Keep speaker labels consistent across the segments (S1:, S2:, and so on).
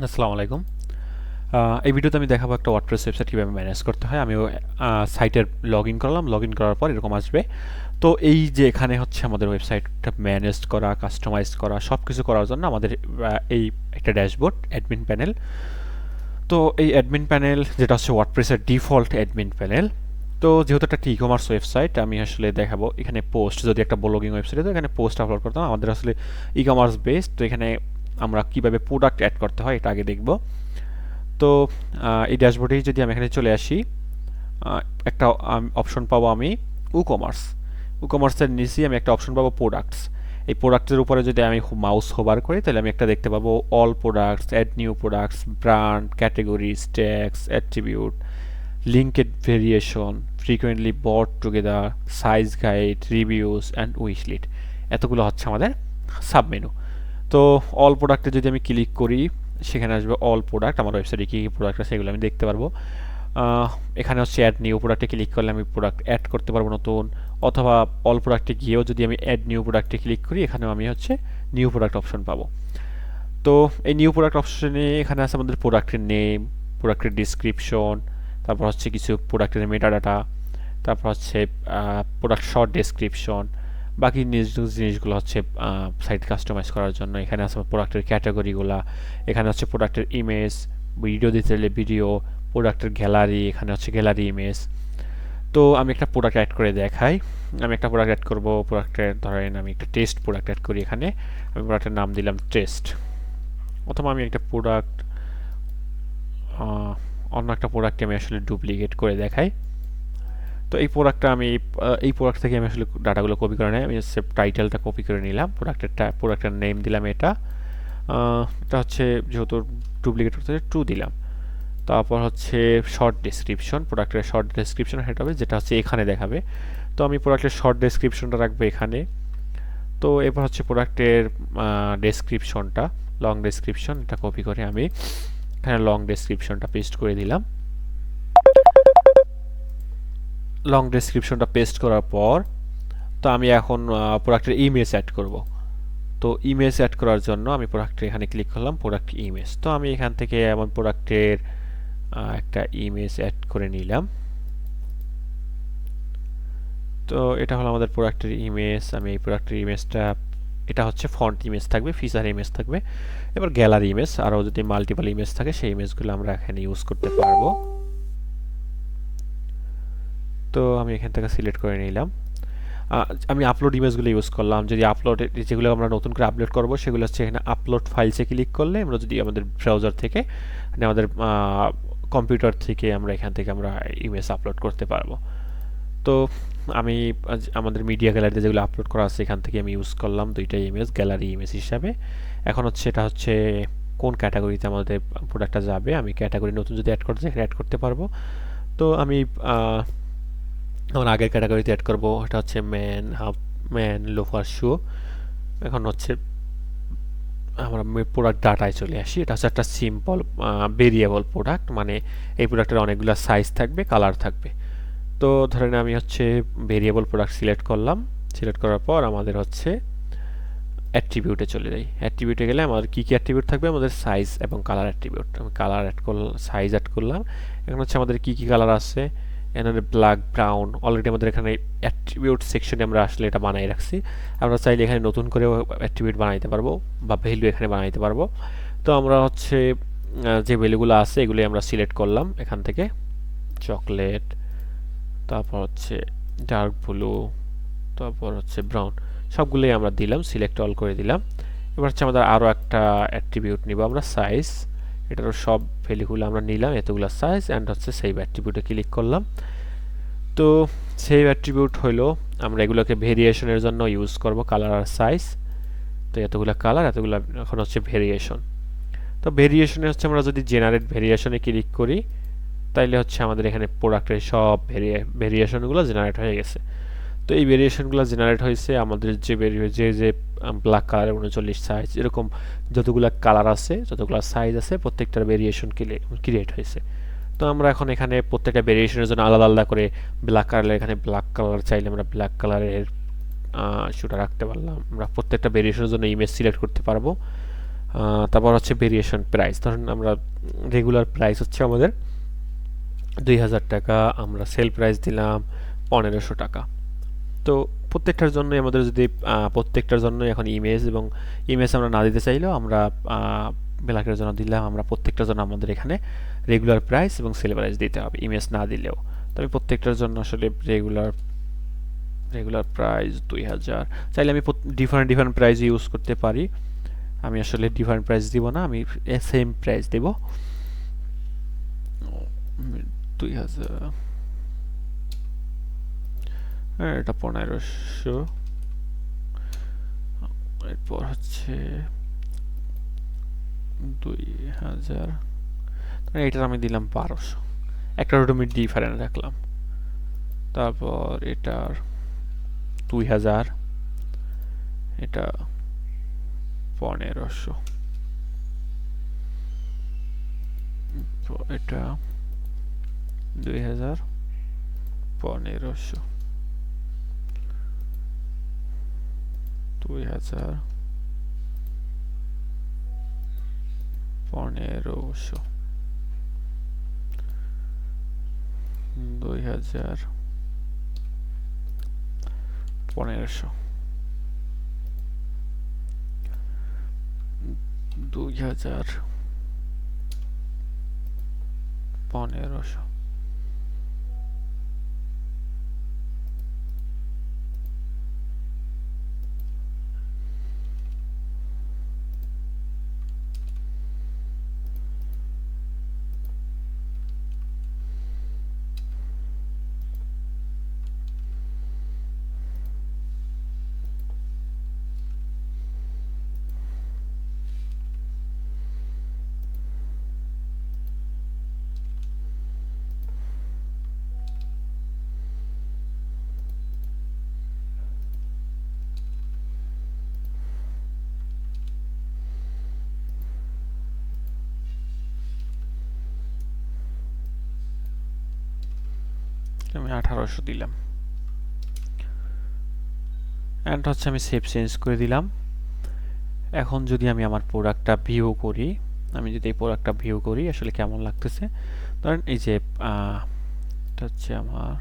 S1: আসসালামু আলাইকুম। এই ভিডিওতে আমি দেখাবো একটা ওয়ার্ডপ্রেস ওয়েবসাইট কীভাবে ম্যানেজ করতে হয়। আমি সাইটের লগ ইন করলাম লগ ইন করার পর এরকম আসবে। তো এই যে এখানে হচ্ছে আমাদের ওয়েবসাইটটা ম্যানেজ করা কাস্টমাইজ করা সব কিছু করার জন্য আমাদের এই একটা ড্যাশবোর্ড অ্যাডমিন প্যানেল তো এই অ্যাডমিন প্যানেল যেটা হচ্ছে ওয়ার্ডপ্রেসের ডিফল্ট অ্যাডমিন প্যানেল তো যেহেতু একটা ই কমার্স ওয়েবসাইট আমি আসলে দেখাবো এখানে পোস্ট যদি একটা ব্লগিং ওয়েবসাইট তো এখানে পোস্ট আপলোড করতাম। আমাদের আসলে ই কমার্স বেসড তো এখানে আমরা কীভাবে প্রোডাক্ট অ্যাড করতে হয় এটা আগে দেখব। তো এই ড্যাশবোর্ডেই যদি আমি এখানে চলে আসি একটা অপশন পাবো আমি উ কমার্স উ কমার্সের নিচে আমি একটা অপশন পাবো প্রোডাক্টস এই প্রোডাক্টের উপরে যদি আমি মাউস হোভার করি, তাহলে আমি একটা দেখতে পাবো all products add new products brand categories tax attribute linked variation frequently bought together size guide reviews and wishlist এতগুলো হচ্ছে আমাদের সাবমেনু তো অল প্রোডাক্টে যদি আমি ক্লিক করি, সেখানে আসবে অল প্রোডাক্ট আমার ওয়েবসাইটে কী কী প্রোডাক্ট আছে সেগুলো আমি দেখতে পারব। এখানে হচ্ছে অ্যাড নিউ প্রোডাক্টে ক্লিক করলে আমি প্রোডাক্ট অ্যাড করতে পারব নতুন, অথবা অল প্রোডাক্টে গিয়েও যদি আমি অ্যাড নিউ প্রোডাক্টে ক্লিক করি, এখানেও আমি হচ্ছে নিউ প্রোডাক্ট অপশন পাবো। তো এই নিউ প্রোডাক্ট অপশনে এখানে আছে আমাদের প্রোডাক্টের নেম প্রোডাক্টের ডিসক্রিপশন তারপর হচ্ছে কিছু প্রোডাক্টের মেটা ডাটা তারপর হচ্ছে প্রোডাক্ট শর্ট ডেসক্রিপশন বাকি জিনিসগুলো হচ্ছে সাইট কাস্টমাইজ করার জন্য। এখানে আছে প্রোডাক্টের ক্যাটাগরিগুলা এখানে হচ্ছে প্রোডাক্টের ইমেজ ভিডিও দিতে হলে ভিডিও প্রোডাক্টের গ্যালারি এখানে হচ্ছে গ্যালারি ইমেজ তো আমি একটা প্রোডাক্ট অ্যাড করে দেখাই। আমি একটা প্রোডাক্ট অ্যাড করব প্রোডাক্টের ধরেন আমি একটা টেস্ট প্রোডাক্ট অ্যাড করি এখানে। আমি প্রোডাক্টের নাম দিলাম টেস্ট অথবা আমি একটা প্রোডাক্ট অন্য একটা প্রোডাক্টকে আমি আসলে ডুপ্লিকেট করে দেখাই। তো এই প্রোডাক্টটা আমি এই প্রোডাক্ট থেকে আমি আসলে ডাটাগুলো কপি করে নেই। আমি হচ্ছে টাইটেলটা কপি করে নিলাম। প্রোডাক্টের প্রোডাক্টের নেম দিলাম এটা। এটা হচ্ছে যেহেতু ডুপ্লিকেট হচ্ছে টু দিলাম। তারপর হচ্ছে শর্ট ডেসক্রিপশন প্রোডাক্টের শর্ট ডেসক্রিপশন হেড হবে যেটা হচ্ছে এখানে দেখাবে। তো আমি প্রোডাক্টের শর্ট ডেসক্রিপশনটা রাখব এখানে। তো এরপর হচ্ছে প্রোডাক্টের ডেসক্রিপশনটা লং ডেসক্রিপশন এটা কপি করে আমি এখানে লং ডেসক্রিপশনটা পেস্ট করে দিলাম। লং ডেসক্রিপশনটা পেস্ট করার পর, তো আমি এখন প্রোডাক্টের ইমেজ অ্যাড করব। তো ইমেজ অ্যাড করার জন্য আমি প্রোডাক্টের এখানে ক্লিক করলাম প্রোডাক্ট ইমেজ তো আমি এখান থেকে এমন প্রোডাক্টের একটা ইমেজ অ্যাড করে নিলাম। তো এটা হলো আমাদের প্রোডাক্টের ইমেজ আমি এই প্রোডাক্টের ইমেজটা এটা হচ্ছে ফন্ট ইমেজ থাকবে ফিচার ইমেজ থাকবে। এবার গ্যালারি ইমেজ আরও যদি মাল্টিপল ইমেজ থাকে, সেই ইমেজগুলো আমরা এখানে ইউজ করতে পারব। তো আমি এখান থেকে সিলেক্ট করে নিলাম। আমি আপলোড ইমেজগুলো ইউজ করলাম। যদি আপলোড যেগুলো আমরা নতুন করে আপলোড করব, সেগুলো হচ্ছে এখানে আপলোড ফাইলসে ক্লিক করলে আমরা যদি আমাদের ব্রাউজার থেকে মানে আমাদের কম্পিউটার থেকে আমরা এখান থেকে আমরা ইমেজ আপলোড করতে পারব। তো আমি আমাদের মিডিয়া গ্যালারিতে যেগুলো আপলোড করা আছে, এখান থেকে আমি ইউজ করলাম দুইটা ইমেজ গ্যালারি ইমেজ হিসাবে। এখন হচ্ছে এটা হচ্ছে কোন ক্যাটাগরিতে আমাদের প্রোডাক্টটা যাবে, আমি ক্যাটাগরি নতুন যদি অ্যাড করতে চাই অ্যাড করতে পারব। তো আমি আমার আগের ক্যাটাগরিতে অ্যাড করব এটা হচ্ছে man half man loafer shoe এখন হচ্ছে আমরা প্রোডাক্ট ডাটায় চলে আসি। এটা হচ্ছে একটা সিম্পল ভেরিয়েবল প্রোডাক্ট মানে এই প্রোডাক্টের অনেকগুলো সাইজ থাকবে কালার থাকবে। তো ধরেন আমি হচ্ছে ভেরিয়েবল প্রোডাক্ট সিলেক্ট করলাম। সিলেক্ট করার পর আমাদের হচ্ছে অ্যাট্রিবিউটে চলে যাই। অ্যাট্রিবিউটে গেলে আমাদের কী কী অ্যাট্রিবিউট থাকবে? আমাদের সাইজ এবং কালার অ্যাট্রিবিউট আমি কালার অ্যাড করলাম সাইজ অ্যাড করলাম। এখন হচ্ছে আমাদের কী কী কালার আছে? এখানে ব্ল্যাক ব্রাউন অলরেডি আমাদের এখানে অ্যাট্রিবিউট সেকশনে আমরা আসলে এটা বানাই রাখছি। আমরা চাইলে এখানে নতুন করে অ্যাট্রিবিউট বানাইতে পারব বা ভ্যালু এখানে বানাইতে পারব। তো আমরা হচ্ছে যে ভ্যালুগুলো আছে এগুলি আমরা সিলেক্ট করলাম এখান থেকে। চকলেট তারপর হচ্ছে ডার্ক ব্লু তারপর হচ্ছে ব্রাউন সবগুলোই আমরা দিলাম সিলেক্ট অল করে দিলাম। এবার হচ্ছে আমাদের আরও একটা অ্যাট্রিবিউট নিব আমরা সাইজ এটারও সব ভ্যালুগুলো আমরা নিলাম, এতগুলো সাইজ অ্যান্ড হচ্ছে সেভ অ্যাট্রিবিউটে ক্লিক করলাম। তো সেভ অ্যাট্রিবিউট হলো আমরা এগুলোকে ভেরিয়েশনের জন্য ইউজ করব কালার আর সাইজ তো এতগুলো কালার এতগুলো এখন হচ্ছে ভেরিয়েশন তো ভেরিয়েশনে হচ্ছে আমরা যদি জেনারেট ভেরিয়েশনে ক্লিক করি, তাইলে হচ্ছে আমাদের এখানে প্রোডাক্টের সব ভেরিয়েশনগুলো জেনারেট হয়ে গেছে। তো এই ভেরিয়েশনগুলো জেনারেট হয়েছে, আমাদের যে যে যে ব্ল্যাক কালারের উনচল্লিশ সাইজ এরকম যতগুলো কালার আছে, যতগুলো সাইজ আছে, প্রত্যেকটার ভেরিয়েশন ক্রিয়েট হয়েছে। তো আমরা এখন এখানে প্রত্যেকটা ভেরিয়েশনের জন্য আলাদা আলাদা করে ব্ল্যাক কালারের এখানে ব্ল্যাক কালার চাইলে আমরা ব্ল্যাক কালারের শুটা রাখতে পারলাম। আমরা প্রত্যেকটা ভেরিয়েশনের জন্য ইমেজ সিলেক্ট করতে পারব। তারপর হচ্ছে ভেরিয়েশন প্রাইস ধরুন আমরা রেগুলার প্রাইস হচ্ছে আমাদের দুই হাজার টাকা, আমরা সেল প্রাইস দিলাম পনেরোশো টাকা। তো প্রত্যেকটার জন্যই আমাদের যদি প্রত্যেকটার জন্যই এখন ইমেজ এবং ইমেজ আমরা না দিতে চাইলেও আমরা ব্ল্যাকের জন্য দিলাম আমরা প্রত্যেকটার জন্য আমাদের এখানে রেগুলার প্রাইস এবং সেল প্রাইস দিতে হবে, ইমেজ না দিলেও। তো আমি প্রত্যেকটার জন্য আসলে রেগুলার রেগুলার প্রাইস দুই হাজার। চাইলে আমি ডিফারেন্ট ডিফারেন্ট প্রাইস ইউজ করতে পারি। আমি আসলে ডিফারেন্ট প্রাইস দিব না, আমি সেম প্রাইস দেব। দুই হাজার। হ্যাঁ এটা পনেরোশো। এরপর হচ্ছে দুই হাজার। এটার আমি দিলাম বারোশো। একটা রুটমি ডিফারেন্ট রাখলাম। তারপর এটার দুই হাজার। এটা পনেরোশো। এটা দুই হাজার পনেরোশো। দুই হাজার পনেরোশো। দুই হাজার পনেরোশো। দুই হাজার পনেরোশো। আমি আঠারোশো দিলাম। অ্যান্ড হচ্ছে আমি সেভ চেঞ্জ করে দিলাম। এখন যদি আমি আমার প্রোডাক্টটা ভিউ করি, আমি যদি এই প্রোডাক্টটা ভিউ করি, আসলে কেমন লাগতেছে? ধরেন এই যে এটা হচ্ছে আমার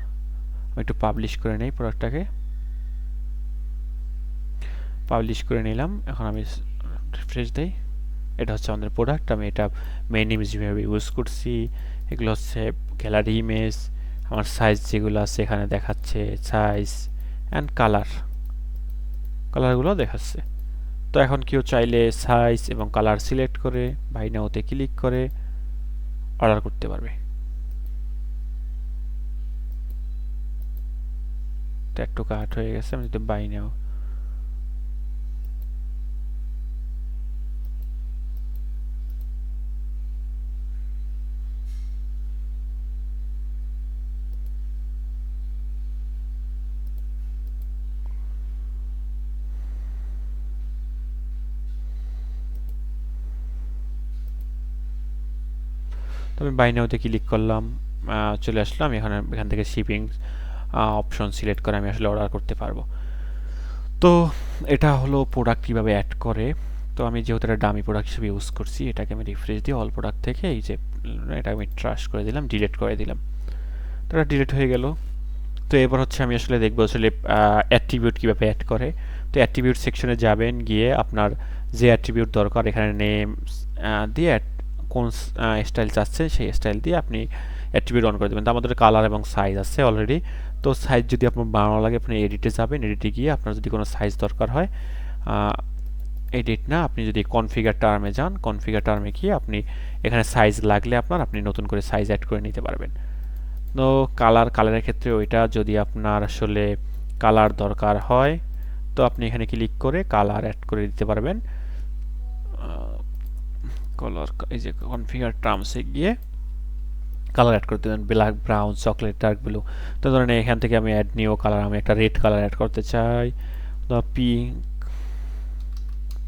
S1: একটু পাবলিশ করে নেই প্রোডাক্টটাকে পাবলিশ করে নিলাম, এখন আমি রিফ্রেশ দেই। এটা হচ্ছে আমাদের প্রোডাক্ট আমি এটা মেন ইমেজ ইউজ করছি, এগুলো হচ্ছে গ্যালারি ইমেজ আমার সাইজ যেগুলো আছে এখানে দেখাচ্ছে সাইজ অ্যান্ড কালার কালারগুলো দেখাচ্ছে। তো এখন কেউ চাইলে সাইজ এবং কালার সিলেক্ট করে বাই নাওতে ক্লিক করে অর্ডার করতে পারবে। একটু কাট হয়ে গেছে, আমি যদি বাই নাও আমি বাই নাওতে ক্লিক করলাম চলে আসলাম, এখানে, এখান থেকে শিপিং অপশন সিলেক্ট করে আমি আসলে অর্ডার করতে পারব। তো এটা হলো প্রোডাক্ট কীভাবে অ্যাড করে। তো আমি যেহেতু এটা ডামি প্রোডাক্ট হিসেবে ইউজ করছি, এটাকে আমি রিফ্রেশ দিয়ে অল প্রোডাক্ট থেকে এই যে এটা আমি ট্রাস্ট করে দিলাম ডিলিট করে দিলাম। তো এটা ডিলিট হয়ে গেল। তো এবার হচ্ছে আমি আসলে দেখব আসলে অ্যাট্রিবিউট কীভাবে অ্যাড করে। তো অ্যাট্রিবিউট সেকশনে যাবেন, গিয়ে আপনার যে অ্যাট্রিবিউট দরকার, এখানে নেম দিয়ে add- কোন স্টাইল চাচ্ছেন, সেই স্টাইল দিয়ে আপনি অ্যাট্রিবিউট অন করে দেবেন। তো আমাদের কালার এবং সাইজ আছে অলরেডি তো সাইজ যদি আপনার বানানো লাগে, আপনি এডিটে যাবেন। এডিটে গিয়ে আপনার যদি কোনো সাইজ দরকার হয় এডিট না, আপনি যদি কনফিগার টার্মে যান কনফিগার টার্মে গিয়ে আপনি এখানে সাইজ লাগলে আপনার আপনি নতুন করে সাইজ অ্যাড করে নিতে পারবেন। তো কালার কালারের ক্ষেত্রে ওইটা যদি আপনার আসলে কালার দরকার হয়, তো আপনি এখানে ক্লিক করে কালার অ্যাড করে দিতে পারবেন। কালার এই যে কনফিগার টার্মসে গিয়ে কালার অ্যাড করতে দেবেন black brown chocolate dark blue তো ধরেন এখান থেকে আমি অ্যাড নিও কালার আমি একটা রেড কালার অ্যাড করতে চাই। পিঙ্ক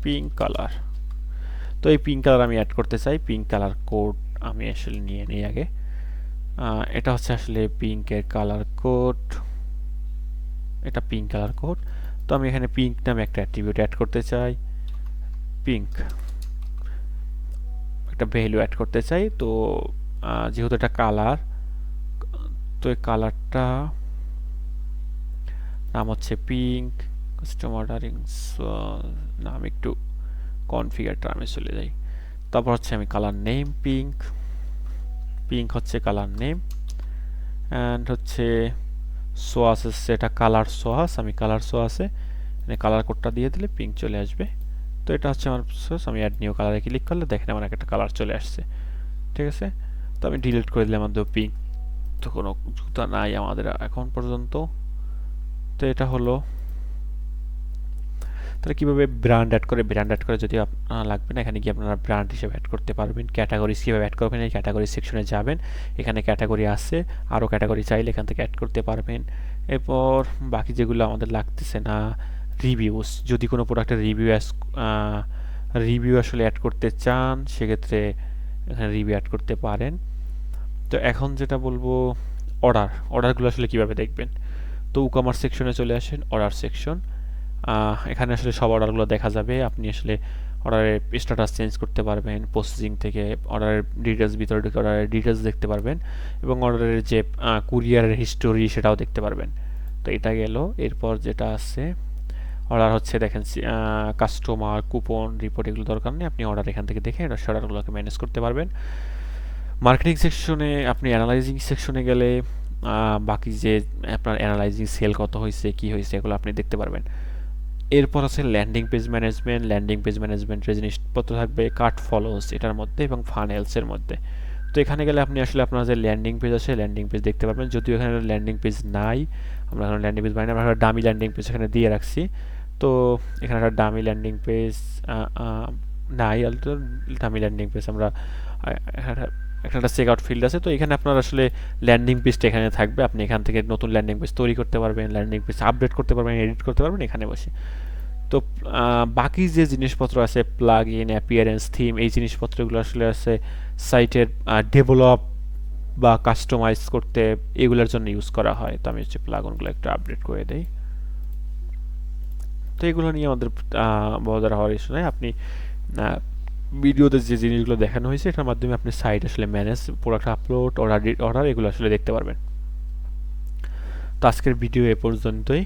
S1: পিঙ্ক কালার তো এই পিঙ্ক কালার আমি অ্যাড করতে চাই। পিঙ্ক কালার কোড আমি আসলে নিয়ে নিই আগে। এটা হচ্ছে আসলে পিঙ্কের কালার কোড এটা পিঙ্ক কালার কোড তো আমি এখানে পিঙ্ক নামে একটা অ্যাট্রিবিউট অ্যাড করতে চাই। পিঙ্ক একটা ভ্যালু অ্যাড করতে চাই, তো যেহেতু এটা কালার তো এই কালারটা নাম হচ্ছে পিঙ্ক কাস্টম অর্ডারিং নাম একটু কনফিগার টার্মে চলে যাই। তারপর হচ্ছে আমি কালার নেম পিঙ্ক পিঙ্ক হচ্ছে কালার নেম অ্যান্ড হচ্ছে সোয়াস এটা কালার সোয়াস আমি কালার সোয়াসে কালার কোডটা দিয়ে দিলে পিঙ্ক চলে আসবে। তো এটা হচ্ছে আমার সোর্স আমি অ্যাড নিউ কালারে ক্লিক করলে দেখেন আমার একটা কালার চলে আসছে। ঠিক আছে? তো আমি ডিলিট করে দিলাম আমাদের পিঙ্ক তো কোনো জুতা নাই আমাদের এখন পর্যন্ত। তো এটা হলো। তাহলে কীভাবে ব্র্যান্ড অ্যাড করে ব্র্যান্ড অ্যাড করে যদি আপনার লাগবে না, এখানে গিয়ে আপনারা ব্র্যান্ড হিসেবে অ্যাড করতে পারবেন। ক্যাটাগরিজ কীভাবে অ্যাড করবেন, এই ক্যাটাগরি সেকশনে যাবেন। এখানে ক্যাটাগরি আছে আরও ক্যাটাগরি চাইলে এখান থেকে অ্যাড করতে পারবেন। এরপর বাকি যেগুলো আমাদের লাগতেছে না রিভিউস যদি কোনো প্রোডাক্টের রিভিউ অ্যাস রিভিউ আসলে অ্যাড করতে চান, সেক্ষেত্রে এখানে রিভিউ অ্যাড করতে পারেন। তো এখন যেটা বলব অর্ডার অর্ডারগুলো আসলে কীভাবে দেখবেন? তো উকামার সেকশনে চলে আসেন অর্ডার সেকশন এখানে আসলে সব অর্ডারগুলো দেখা যাবে। আপনি আসলে অর্ডারের স্ট্যাটাস চেঞ্জ করতে পারবেন প্রসেসিং থেকে অর্ডারের ডিটেলস ভিতরে ঢুকে অর্ডারের ডিটেলস দেখতে পারবেন এবং অর্ডারের যে কুরিয়ারের হিস্টোরি সেটাও দেখতে পারবেন। তো এটা গেল। এরপর যেটা আছে অর্ডার হচ্ছে দেখেন কাস্টমার কুপন রিপোর্ট এগুলো দরকার নেই। আপনি অর্ডার এখান থেকে দেখে অর্ডারগুলোকে ম্যানেজ করতে পারবেন। মার্কেটিং সেকশনে আপনি অ্যানালাইজিং সেকশনে গেলে বাকি যে আপনার অ্যানালাইজিং সেল কত হয়েছে, কি হয়েছে, এগুলো আপনি দেখতে পারবেন। এরপর আছে landing page management landing page ম্যানেজমেন্টের জিনিসপত্র থাকবে কার্ট ফলোস এটার মধ্যে এবং ফানেলসের মধ্যে। তো এখানে গেলে আপনি আসলে আপনার যে ল্যান্ডিং পেজ আছে ল্যান্ডিং পেজ দেখতে পারবেন। যদিও এখানে ল্যান্ডিং পেজ নাই, আমরা এখানে ল্যান্ডিং পেজ বানাই আমরা ডামি ল্যান্ডিং পেজ এখানে দিয়ে রাখছি। তো এখানে একটা ডামি ল্যান্ডিং পেজ নাই ডামি ল্যান্ডিং পেজ আমরা একটা চেক আউট ফিল্ড আছে। তো এখানে আপনার আসলে ল্যান্ডিং পেজটা এখানে থাকবে। আপনি এখান থেকে নতুন ল্যান্ডিং পেজ তৈরি করতে পারবেন ল্যান্ডিং পেজ আপডেট করতে পারবেন এডিট করতে পারবেন, এখানে বসে। তো বাকি যে জিনিসপত্র আছে প্লাগ ইন অ্যাপিয়ারেন্স থিম এই জিনিসপত্রগুলো আসলে আছে সাইটের ডেভেলপ বা কাস্টমাইজ করতে এগুলোর জন্য ইউজ করা হয়। তো আমি হচ্ছে প্লাগনগুলো একটু আপডেট করে দেই। তো এগুলো নিয়ে আমাদের বদার হওয়ার ইস্যু নাই। আপনি ভিডিওতে যে জিনিসগুলো দেখানো হয়েছে, এটার মাধ্যমে আপনি সাইট আসলে manage product upload order order এগুলো আসলে দেখতে পারবেন। তো আজকের ভিডিও এ পর্যন্তই।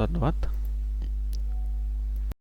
S1: ধন্যবাদ।